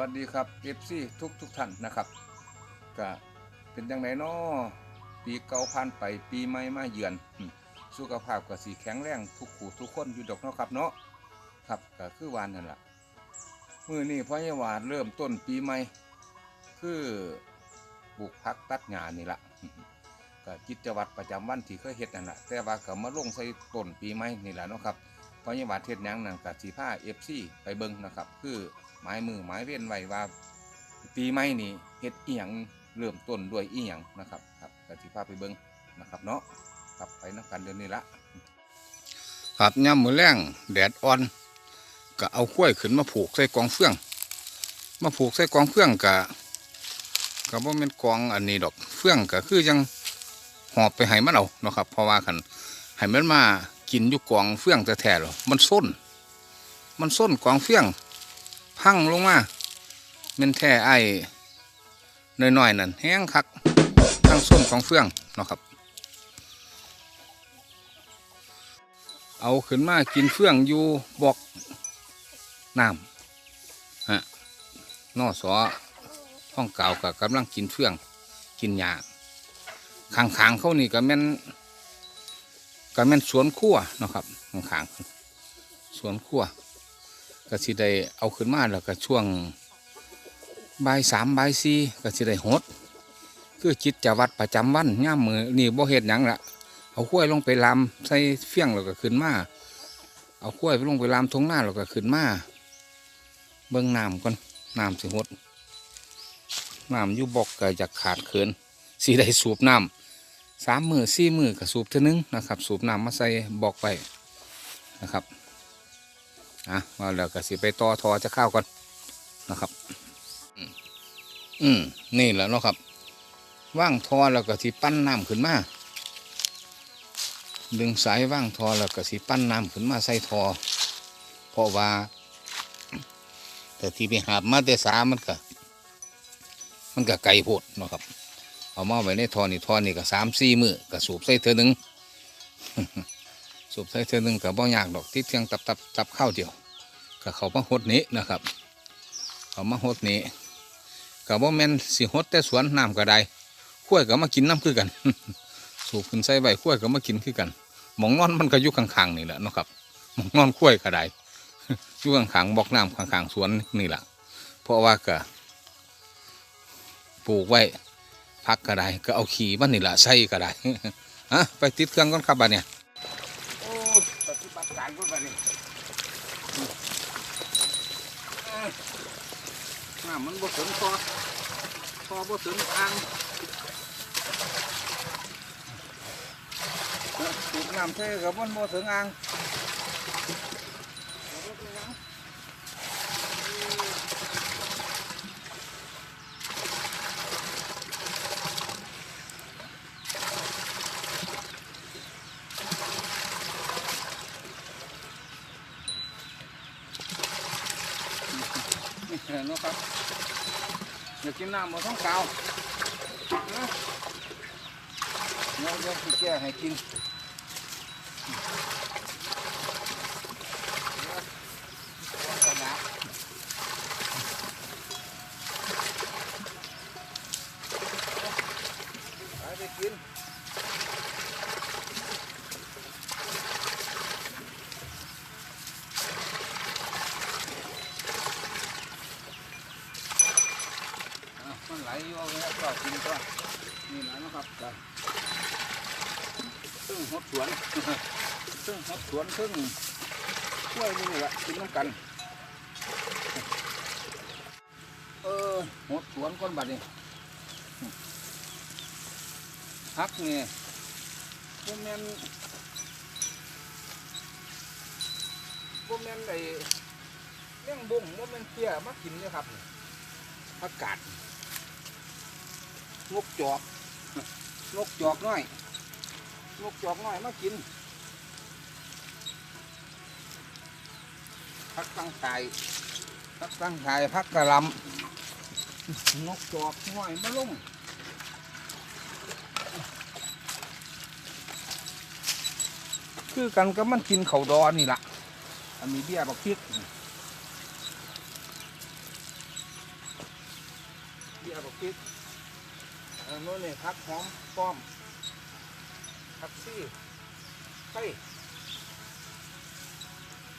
วัสดีครับเอฟซีทุกทุกท่านนะครับก็เป็นยังไงนาะปีเก่าผ่านไปปีใหม่มาเยือน สุขภาพก็สีแข็งแรงทุกขู่ทุกคนอยู่ดอกเนาะครับเนาะครับก็คือวานนั่นแหละมือนี้พ่อใหญ่หวานเริ่มต้นปีใหม่ คือปลูกพักตัดหญ้านี่ละก็กิจวัตรประจำวันที่เคยเฮ็ดนั่นแหละแต่ว่าก็มาลงใส่ต้นปีใหม่นี่แหละเนาะครับพราะยังว่าเทศยังนั่นกับสีผ้าเอฟซีไปเบิ้งนะครับ คือ หมายมือหมายเว้นไว้ว่า ปีใหม่นี่เฮ็ดอีหยังเริ่มต้นด้วยอีหยังนะครับครับกับสีผ้าไปเบิ้งนะครับเนาะครับไปนักกันเดือนนี้ละครับย่ำมือแรงแดดอ่อน ก็เอาข้วยขึ้นมาผูกใส่กองเฟื่อง มาผูกใส่กองเฟื่องกะก็บ่แม่นกองอันนี้ดอกเฟื่องก็คือยังหอบไปให้มันเอาเนาะครับ เพราะว่าคันให้มันมากินอยู่กองเฟื่องแต่แท้ๆหรอมันส้น มันส้นกองเฟื่อง พังลงมาเม็นแท้ไอ้น้อยๆนั่นแห้งคักทั้งส้นของเฟืองเนาะครับ เอาขึ้นมากินเฟืองอยู่บอกน้ำฮะนอสอห้องเก่ากับกำลังกินเฟือง กินหญ้าขางเขานี่ก็แม่นก็แม่นสวนขั้วเนาะครับข้างสวนขั้ว ก็สิได้เอาขึ้นมาแล้วก็ช่วงบ่ายสามบ่ายสี่ก็สิได้หดคือจิตจะวัดประจำวันย่ามมือนี่บ่เฮ็ดหยังละเอาขั้วยลงไปลำใส่เฟี้ยงแล้วก็ขึ้นมาเอาขั้วยลงไปลำทงหน้าแล้วก็ขึ้นมาเบิ่งน้ำก่อนน้ำสิหดน้ำยู่บอกก็จะขาดเขินสิได้สูบน้ำสามมือสี่มือกับสูบเท่านึงนะครับ สูบน้ำมาใส่บอกไปนะครับ อะว่าแล้วก็สิไปต่อทอจะเข้าวก่อนนะครับอืมอืมนี่แหละเนาะครับ ว่างทอแล้วก็สิปั้นน้ำขึ้นมาดึงสายว่างทอแล้วก็สิปั้นน้ำขึ้นมาใส่ทอ เพราะว่า แต่ที่ไปหาบมาแต่สามันก็มันก็ไกลโพดเนาะครับ เอามาไว้ในทอนี่ทอนี่ก็สามสี่มือก็สูบใส่เธอหนึ่งสูบใส่เธอหนึ่งก็บ่ยากดอกที่เทียงตับตับตับข้าวเดียว ก็เขามาหดนี้นะครับ เขามาหดนี้ก็บ่แม่นสิหดแต่สวนน้ำก็ได้ขั้วยก็มากินน้ำคือกัน สูบขึ้นใส่ใบขั้วยก็มากินคือกันหมองนอนมันก็อยู่ข้างๆนี่แหละนะครับหมองนอนขั้วก็ได้อยู่ข้างๆบอกน้ำข้างๆสวนนี่แหละเพราะว่าก็ปลูกไว้พักก็ได้ก็เอาขี่มันนี่แหละใส่ก็ได้ฮะไปติดเครื่องก่อนครับบัดเนี่ยโอ้ปฏิบัติการก่อนบัดนี้น้ำมันบ่ถึงคอคอบ่ถึงอ่างสูบน้ำใส่กับมันบ่ถึงอ่างนี่เห็นเนาะครับอยากกินน้ำบ่ต้อง เกานะเดี๋ยวเดี๋ยวสิแก้ให้กิน ไปไปกินอะมันไหลอยู่เอาไว้ให้ ก็นก็นี่แหละนะครับซึ่งหดสวนซึ่งหดสวนซึ่งกล้วยนี่แหละกินน้ำกัน เออหดสวนก้นบัดนี้พักนี่พวกแมนพวกแมนไอ้เลี้ยงบุ้งพวกแมนเพี้ยมากินเนี่ยครับผักาด นกจอก นกจอกน้อย นกจอกน้อยมากินพักตั้งไก่พักตั้งไก่พักกระลำนกจอกน้อยมาลงคือกันก็มันกินเขาดอนนี่ละอันมีเบี้ยบักพริกพริก เออโน่นนี่ผักหอมป้อมผักซี่ไข่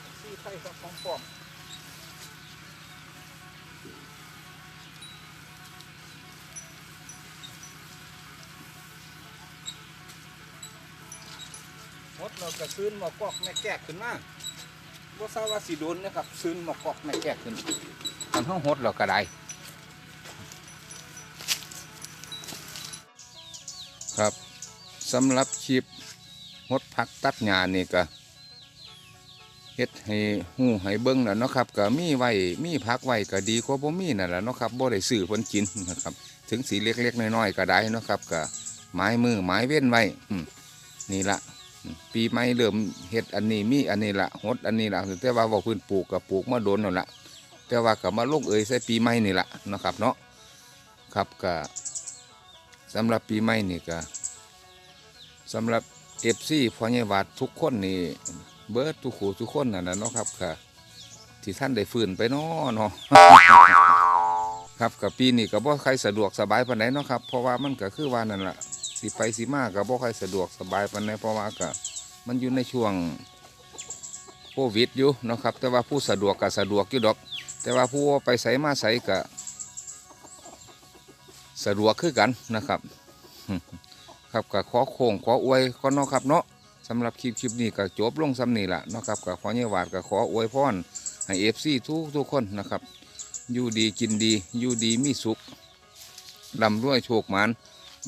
ผักซี่ไข่ผักหอมป้อมมดเราก็ซื้นหมากอกแม่แกกขึ้นมาบ่ทราบว่าสิโดนนะครับซื้นหมากอกแม่แกกขึ้นตอนห้องหดเราก็ได้ สำหรับคลิปหดผักตัดหญ้านี่ก็เฮ็ดให้หูให้เบิ่งน่ะเนาะครับก็มีไว้มีผักไว้ก็ดีกว่าบ่มีนั่นแหละเนาะครับบ่ได้ซื้อเพิ่นกินนะครับ ถึงสีเล็กๆน้อยๆก็ได้เนาะครับก็ไม้มือไม้เว้นไว้นี่ละปีใหม่เริ่มเฮ็ดอันนี้มีอันนี้ละหดอันนี้ละแต่ว่าบ่เพิ่นปลูกก็ปลูกมาโดนนั่นละแต่ว่าก็มาลงเอยใส่ปีใหม่นี่ละเนาะครับเนาะครับก็สำหรับปีใหม่นี่ก็ สำหรับเอฟซีพอใหญ่วาดทุกคนนี่เบิร์ดทุกขู่ทุกคนน่ะนะเนาะครับค่ะ ที่ท่านได้ฟื้นไปเนาะเนาะครับกับปีนี้ก็บ่ใครสะดวกสบายปานใดเนาะครับเพราะว่ามันก็คือว่านั่นแหละสิไปสิมาก็บ่ใครสะดวกสบายปานใดเพราะว่าก็มันอยู่ในช่วงโควิดอยู่เนาะครับ แต่ว่าผู้สะดวกก็สะดวกอยู่ดอก แต่ว่าผู้ไปใส่มาใส่ก็สะดวกคือกันนะครับ ครับก็ขอโค้งขออวยขอเนาะครับเนาะสำหรับคลิปคลิปนี้ก็จบลงซ้ำนี่แหละเนาะครับก็ขอเยาวาดก็ขออวยพรให้เอฟซีทุกทุกคนนะครับอยู่ดีกินดีอยู่ดีมีสุขลำรวยโชคหมาน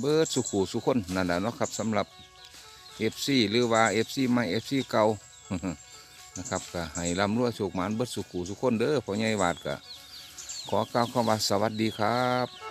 เบิดสุขูสุขคนนั่นแหละเนาะครับสำหรับเอฟซีหรือว่าเอฟซีไม่เอฟซีเก่านะครับก็ให้ลำรวยโชคหมานเบิดสุขูสุขคนเด้อขอเยาวาดก็ขอกล่าวคำว่าสวัสดีครับ